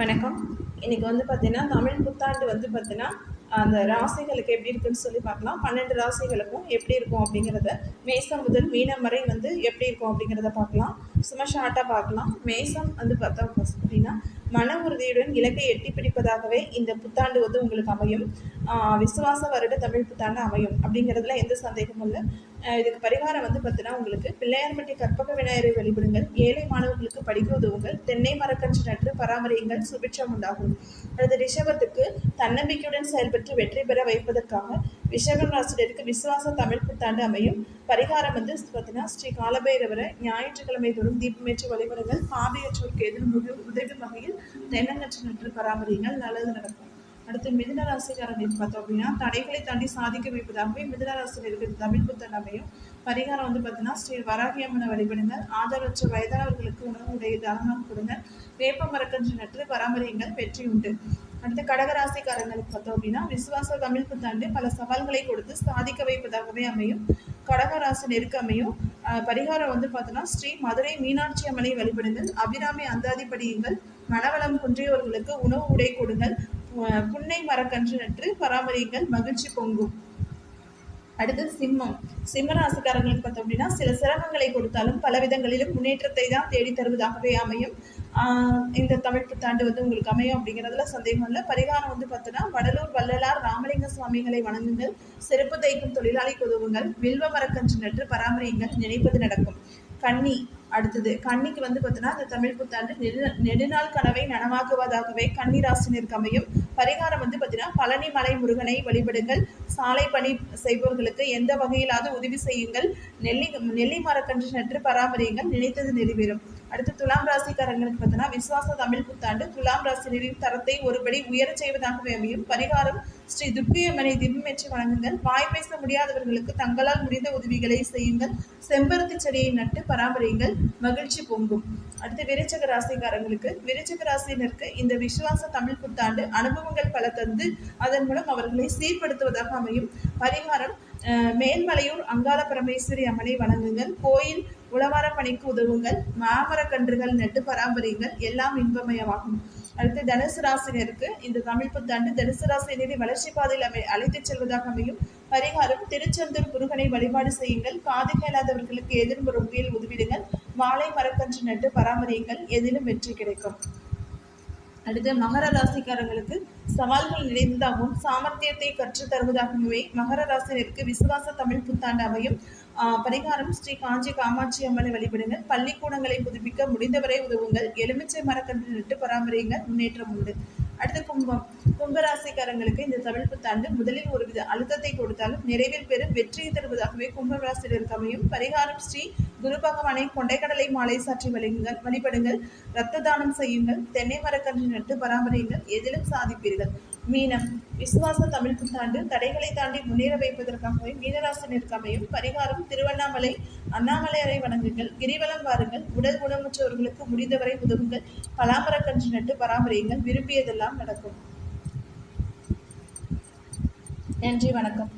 வணக்கம். இன்னைக்கு வந்து பார்த்தீங்கன்னா தமிழ் புத்தாண்டு வந்து பார்த்தீங்கன்னா அந்த ராசிகளுக்கு எப்படி இருக்குன்னு சொல்லி பார்க்கலாம். பன்னெண்டு ராசிகளுக்கும் எப்படி இருக்கும் அப்படிங்கிறத மேசம் முதல் மீனம் வரை வந்து எப்படி இருக்கும் அப்படிங்கிறத பார்க்கலாம். சும்மா ஷார்ட்டாக பார்க்கலாம். மேசம் வந்து பார்த்தோம் அப்படின்னா மன உறுதியுடன் இலக்கை எட்டி பிடிப்பதாகவே இந்த புத்தாண்டு வந்து உங்களுக்கு அமையும். விசுவாச வருட தமிழ் புத்தாண்டு அமையும் அப்படிங்கிறதுல எந்த சந்தேகமும் இல்லை. இதுக்கு பரிகாரம் வந்து பார்த்தீங்கன்னா உங்களுக்கு பிள்ளையார்பட்டி கற்பக விநாயகரை வழிபடுங்கள். ஏழை மாணவர்களுக்கு படிக்க உதவுங்கள். தென்னை மரக்கன்று நன்று பராமரியுங்கள். சுபிட்சம் உண்டாகும். அடுத்து ரிஷபத்துக்கு தன்னம்பிக்கையுடன் செயல்பட்டு வெற்றி பெற வைப்பதற்காக ரிஷபம் ராசிடருக்கு விசுவாச தமிழ் புத்தாண்டு அமையும். பரிகாரம் வந்து பார்த்தீங்கன்னா ஸ்ரீ காலபைரவரை ஞாயிற்றுக்கிழமை தோறும் தீபமேற்று வழிபடுங்கள். பாதையற்றோருக்கு எதிரும் உதவும் வகையில் தென்னங்கற்று நட்டு பராமரியுங்கள். நல்லது நடக்கும். அடுத்து மிதுன ராசிக்காரங்களுக்கு பார்த்தோம் அப்படின்னா தடைகளை தாண்டி சாதிக்க வைப்பதாகவே மிதுன ராசியில் இருக்கிற தமிழ் புத்தன் அமையும். பரிகாரம் வந்து பார்த்தீங்கன்னா ஸ்ரீ வராகி அம்மனை வழிபடுங்கள். ஆதரவற்ற வயதானவர்களுக்கு உணவு உடைய தானமாக கொடுங்க வேப்ப மரக்கன்று நட்டு பராமரியுங்கள். வெற்றி உண்டு. அடுத்து கடகராசிக்காரங்களுக்கு பார்த்தோம் அப்படின்னா விசுவாச தமிழ் புத்தாண்டு பல சவால்களை கொடுத்து சாதிக்க வைப்பதாகவே அமையும். கடகராசி நெருக்கமையும் பரிகாரம் வந்து பார்த்தோன்னா ஸ்ரீ மதுரை மீனாட்சி அம்மனை வழிபடுங்கள். அபிராமி அந்தாதிப்படியுங்கள் மனவளம் குன்றியவர்களுக்கு உணவு உடை கொடுங்கள். புன்னை மரக்கன்று நட்டு பராமரியுங்கள். மகிழ்ச்சி பொங்கும். அடுத்து சிம்மம். சிம்ம ராசிக்காரங்களுக்கு பார்த்தோம் அப்படின்னா சில சிரமங்களை கொடுத்தாலும் பல விதங்களிலும் முன்னேற்றத்தை தான் தேடி தருவதாகவே அமையும். இந்த தமிழ் புத்தாண்டு வந்து உங்களுக்கு அமையும் அப்படிங்கிறதுல சந்தேகம் இல்லை. பரிகாரம் வந்து பார்த்தோன்னா வடலூர் வள்ளலார் ராமலிங்க சுவாமிகளை வணங்குங்கள். செருப்பு தைக்கும் தொழிலாளி உதவுங்கள். வில்வ மரக்கன்று நட்டு பராமரியுங்கள். நினைப்பது நடக்கும். கன்னி அடுத்தது கன்னிக்கு வந்து பார்த்தோன்னா இந்த தமிழ் புத்தாண்டு நெடு நெடுநாள் கனவை நனவாக்குவதாகவே கன்னி ராசினருக்கு அமையும். பரிகாரம் வந்து பார்த்தீங்கன்னா பழனி மலை முருகனை வழிபடுங்கள். சாலை பணி செய்பவர்களுக்கு எந்த வகையிலாவது உதவி செய்யுங்கள். நெல்லி நெல்லி மரக்கன்று நட்டு பராமரியுங்கள். நினைத்தது நிறைவேறும். அடுத்து துலாம் ராசிக்காரங்களுக்கு பார்த்தீங்கன்னா விசுவாச தமிழ் புத்தாண்டு. துலாம் ராசினரின் தரத்தை ஒருபடி உயரச் செய்வதாகவே அமையும். பரிகாரம் ஸ்ரீ துர்க்கியம்மனை திவ்யமேற்றி வழங்குங்கள் வாய் பேச முடியாதவர்களுக்கு தங்களால் முடிந்த உதவிகளை செய்யுங்கள். செம்பருத்தி செடியை நட்டு பராமரியுங்கள். மகிழ்ச்சி பொங்கும். அடுத்து விருச்சக ராசிக்காரங்களுக்கு விருச்சக ராசியினருக்கு இந்த விசுவாச தமிழ் புத்தாண்டு அனுபவம் அனுபவங்கள் பல தந்து அதன் மூலம் அவர்களை சீர்படுத்துவதாக அமையும். பரிகாரம் மேல்மலையூர் அங்காள பரமேஸ்வரி அம்மனை வணங்குங்கள். கோயில் உழவார பணிக்கு உதவுங்கள். மாமர கன்றுகள் நட்டு பராமரியுங்கள். எல்லாம் இன்பமயமாகும். அடுத்து தனுசு ராசினருக்கு இந்த தமிழ் புத்தாண்டு தனுசு ராசினரை வளர்ச்சி பாதையில் அமை அழைத்துச் செல்வதாக அமையும். பரிகாரம் திருச்செந்தூர் முருகனை வழிபாடு செய்யுங்கள். காது கேளாதவர்களுக்கு எதிர்ப்பு வகையில் உதவிடுங்கள். வாழை மரக்கன்று நட்டு பராமரியுங்கள். எதிலும் வெற்றி கிடைக்கும். அடுத்து மகர ராசிக்காரர்களுக்கு சவால்கள் நிறைந்ததாகவும் சாமர்த்தியத்தை கற்றுத் தருவதாகவே மகர ராசினருக்கு விசுவாச தமிழ் புத்தாண்டு அமையும் பரிகாரம் ஸ்ரீ காஞ்சி காமாட்சி அம்மனை வழிபடுங்கள். பள்ளிக்கூடங்களை புதுப்பிக்க முடிந்தவரை உதவுங்கள். எலுமிச்சை மரக்கன்று நட்டு பராமரிங்க முன்னேற்றம் உண்டு. அடுத்து கும்பம். கும்பராசிக்காரங்களுக்கு இந்த தமிழ் புத்தாண்டு முதலில் ஒருவித அழுத்தத்தை கொடுத்தாலும் நிறைவில் பெறும் வெற்றியை தருவதாகவே கும்பராசினருக்கு அமையும். பரிகாரம் ஸ்ரீ குரு பகவானை கொண்டைக்கடலை மாலை சாற்றி வழியுங்கள் வழிபடுங்கள். ரத்த தானம் செய்யுங்கள். தென்னை மரக்கன்று நட்டு பராமரியுங்கள். எதிலும் சாதிப்பீர்கள். மீனம். விசுவாச தமிழ் புத்தாண்டு தடைகளை தாண்டி முன்னேற வைப்பதற்காகவே மீனராசினருக்கு அமையும் பரிகாரம் திருவண்ணாமலை அண்ணாமலையரை வணங்குங்கள். கிரிவலம் வாருங்கள். உடல் குணமற்றவர்களுக்கு முடிந்தவரை உதவுங்கள். பலாமரக்கன்று நட்டு பராமரியுங்கள். விரும்பியதெல்லாம் நடக்கும். நன்றி. வணக்கம்.